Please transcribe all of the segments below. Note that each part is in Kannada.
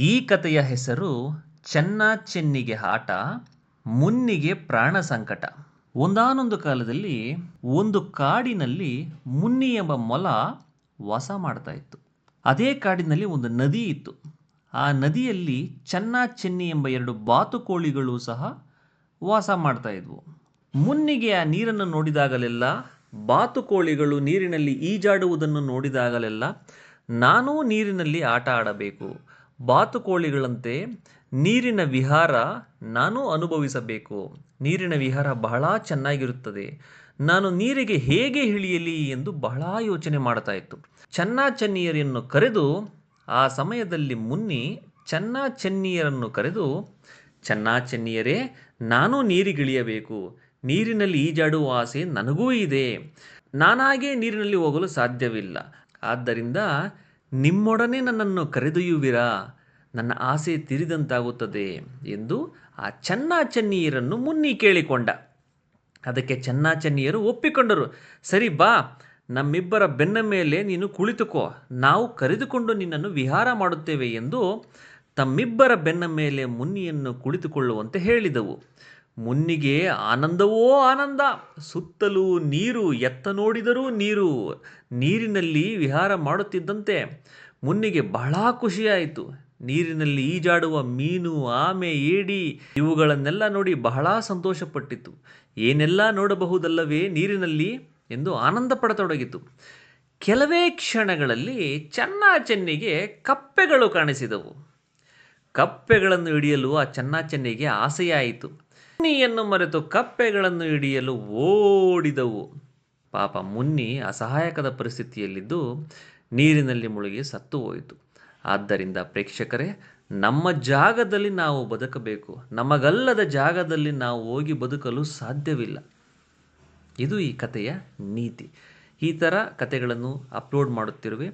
ಈ ಕಥೆಯ ಹೆಸರು ಚೆನ್ನ ಚೆನ್ನಿಗೆ ಆಟ, ಮುನ್ನಿಗೆ ಪ್ರಾಣ ಸಂಕಟ. ಒಂದಾನೊಂದು ಕಾಲದಲ್ಲಿ ಒಂದು ಕಾಡಿನಲ್ಲಿ ಮುನ್ನಿ ಎಂಬ ಮೊಲ ವಾಸ ಮಾಡ್ತಾ ಇತ್ತು. ಅದೇ ಕಾಡಿನಲ್ಲಿ ಒಂದು ನದಿ ಇತ್ತು. ಆ ನದಿಯಲ್ಲಿ ಚೆನ್ನ ಚೆನ್ನಿ ಎಂಬ ಎರಡು ಬಾತುಕೋಳಿಗಳು ಸಹ ವಾಸ ಮಾಡ್ತಾ ಇದ್ವು. ಮುನ್ನಿಗೆ ಆ ನೀರನ್ನು ನೋಡಿದಾಗಲೆಲ್ಲ, ಬಾತುಕೋಳಿಗಳು ನೀರಿನಲ್ಲಿ ಈಜಾಡುವುದನ್ನು ನೋಡಿದಾಗಲೆಲ್ಲ ನಾನೂ ನೀರಿನಲ್ಲಿ ಆಟ ಆಡಬೇಕು ಬಾತುಕೋಳಿಗಳಂತೆ ನೀರಿನ ವಿಹಾರ ನಾನು ಅನುಭವಿಸಬೇಕು. ನೀರಿನ ವಿಹಾರ ಬಹಳ ಚೆನ್ನಾಗಿರುತ್ತದೆ. ನಾನು ನೀರಿಗೆ ಹೇಗೆ ಇಳಿಯಲಿ ಎಂದು ಬಹಳ ಯೋಚನೆ ಮಾಡ್ತಾ ಇತ್ತು ಚೆನ್ನ ಚೆನ್ನಿಯರನ್ನು ಕರೆದು ಆ ಸಮಯದಲ್ಲಿ ಮುನ್ನಿ ಚೆನ್ನ ಚೆನ್ನಿಯರನ್ನು ಕರೆದು ಚೆನ್ನ ಚೆನ್ನಿಯರೇ ನಾನು ನೀರಿಗಿಳಿಯಬೇಕು. ನೀರಿನಲ್ಲಿ ಈಜಾಡುವ ಆಸೆ ನನಗೂ ಇದೆ. ನಾನಾಗೇ ನೀರಿನಲ್ಲಿ ಹೋಗಲು ಸಾಧ್ಯವಿಲ್ಲ. ಆದ್ದರಿಂದ ನಿಮ್ಮೊಡನೆ ನನ್ನನ್ನು ಕರೆದೊಯ್ಯುವಿರಾ? ನನ್ನ ಆಸೆ ತೀರಿದಂತಾಗುತ್ತದೆ ಎಂದು ಆ ಚೆನ್ನಾಚನ್ನಿಯರನ್ನು ಮುನ್ನಿ ಕೇಳಿಕೊಂಡ. ಅದಕ್ಕೆ ಚೆನ್ನಾಚನ್ನಿಯರು ಒಪ್ಪಿಕೊಂಡರು. ಸರಿ ಬಾ, ನಮ್ಮಿಬ್ಬರ ಬೆನ್ನ ಮೇಲೆ ನೀನು ಕುಳಿತುಕೋ. ನಾವು ಕರೆದುಕೊಂಡು ನಿನ್ನನ್ನು ವಿಹಾರ ಮಾಡುತ್ತೇವೆ ಎಂದು ತಮ್ಮಿಬ್ಬರ ಬೆನ್ನ ಮೇಲೆ ಮುನ್ನಿಯನ್ನು ಕುಳಿತುಕೊಳ್ಳುವಂತೆ ಹೇಳಿದವು. ಮುನ್ನಿಗೆ ಆನಂದವೋ ಆನಂದ, ಸುತ್ತಲೂ ನೀರು, ಎತ್ತ ನೋಡಿದರೂ ನೀರು, ನೀರಿನಲ್ಲಿ ವಿಹಾರ ಮಾಡುತ್ತಿದ್ದಂತೆ ಮುನ್ನಿಗೆ ಬಹಳ ಖುಷಿಯಾಯಿತು. ನೀರಿನಲ್ಲಿ ಈಜಾಡುವ ಮೀನು, ಆಮೆ, ಏಡಿ ಇವುಗಳನ್ನೆಲ್ಲ ನೋಡಿ ಬಹಳ ಸಂತೋಷಪಟ್ಟಿತು. ಏನೆಲ್ಲ ನೋಡಬಹುದಲ್ಲವೇ ನೀರಿನಲ್ಲಿ ಎಂದು ಆನಂದ ಪಡತೊಡಗಿತು ಕೆಲವೇ ಕ್ಷಣಗಳಲ್ಲಿ ಚೆನ್ನ ಚೆನ್ನಿಗೆ ಕಪ್ಪೆಗಳು ಕಾಣಿಸಿದವು. ಕಪ್ಪೆಗಳನ್ನು ಹಿಡಿಯಲು ಆ ಚೆನ್ನ ಚೆನ್ನಿಗೆ ಆಸೆಯಾಯಿತು. ಮುನ್ನಿಯನ್ನು ಮರೆತು ಕಪ್ಪೆಗಳನ್ನು ಹಿಡಿಯಲು ಓಡಿದವು. ಪಾಪ ಮುನ್ನಿ ಅಸಹಾಯಕದ ಪರಿಸ್ಥಿತಿಯಲ್ಲಿದ್ದು ನೀರಿನಲ್ಲಿ ಮುಳುಗಿ ಸತ್ತು ಹೋಯಿತು. ಆದ್ದರಿಂದ ಪ್ರೇಕ್ಷಕರೇ, ನಮ್ಮ ಜಾಗದಲ್ಲಿ ನಾವು ಬದುಕಬೇಕು. ನಮಗಲ್ಲದ ಜಾಗದಲ್ಲಿ ನಾವು ಹೋಗಿ ಬದುಕಲು ಸಾಧ್ಯವಿಲ್ಲ. ಇದು ಈ ಕಥೆಯ ನೀತಿ. ಈ ಥರ ಕಥೆಗಳನ್ನು ಅಪ್ಲೋಡ್ ಮಾಡುತ್ತಿರುವೆ.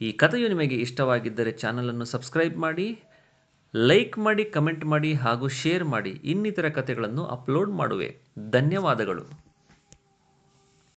ಈ ಕಥೆಯು ನಿಮಗೆ ಇಷ್ಟವಾಗಿದ್ದರೆ ಚಾನಲನ್ನು ಸಬ್ಸ್ಕ್ರೈಬ್ ಮಾಡಿ ಲೈಕ್ ಮಾಡಿ ಕಮೆಂಟ್ ಮಾಡಿ ಹಾಗೂ ಶೇರ್ ಮಾಡಿ ಇನ್ನಿತರ ಕಥೆಗಳನ್ನು ಅಪ್ಲೋಡ್ ಮಾಡುವೆ. ಧನ್ಯವಾದಗಳು.